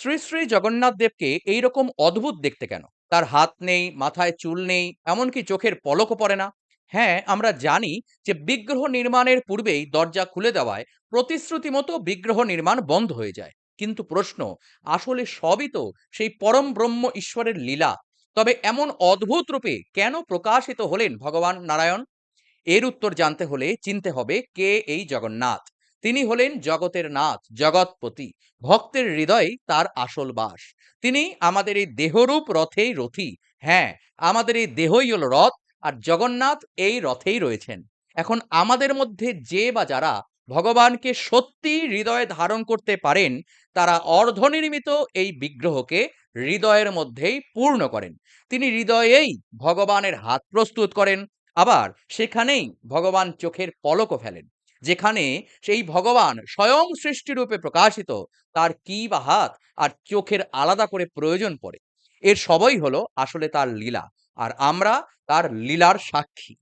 শ্রী শ্রী জগন্নাথ দেবকে এইরকম অদ্ভুত দেখতে কেন? তার হাত নেই, মাথায় চুল নেই, এমনকি চোখের পলকও পড়ে না। হ্যাঁ আমরা জানি যে বিগ্রহ নির্মাণের পূর্বেই দরজা খুলে দেওয়ায় প্রতিশ্রুতি মতো বিগ্রহ নির্মাণ বন্ধ হয়ে যায়। কিন্তু প্রশ্ন, আসলে সবই তো সেই পরম ব্রহ্ম ঈশ্বরের লীলা। তবে এমন অদ্ভুত রূপে কেন প্রকাশিত হলেন ভগবান নারায়ণ? এর উত্তর জানতে হলে চিনতে হবে কে এই জগন্নাথ? তিনি হলেন জগতের নাথ, জগৎপতি। ভক্তের হৃদয়ে তার আসল বাস। তিনি আমাদের এই দেহরূপ রথেই রথী। হ্যাঁ আমাদের এই দেহই হল রথ, আর জগন্নাথ এই রথেই রয়েছেন। এখন আমাদের মধ্যে যে বা যারা ভগবানকে সত্যি হৃদয়ে ধারণ করতে পারেন, তারা অর্ধনির্মিত এই বিগ্রহকে হৃদয়ের মধ্যেই পূর্ণ করেন। তিনি হৃদয়েই ভগবানের হাত প্রস্তুত করেন, আবার সেখানেই ভগবান চোখের পলকও ফেলেন। যেখানে সেই ভগবান স্বয়ং সৃষ্টিরূপে প্রকাশিত, তার কি বা হাত আর চোখের আলাদা করে প্রয়োজন পড়ে। এর সবই হলো আসলে তার লীলা, আর আমরা তার লীলার সাক্ষী।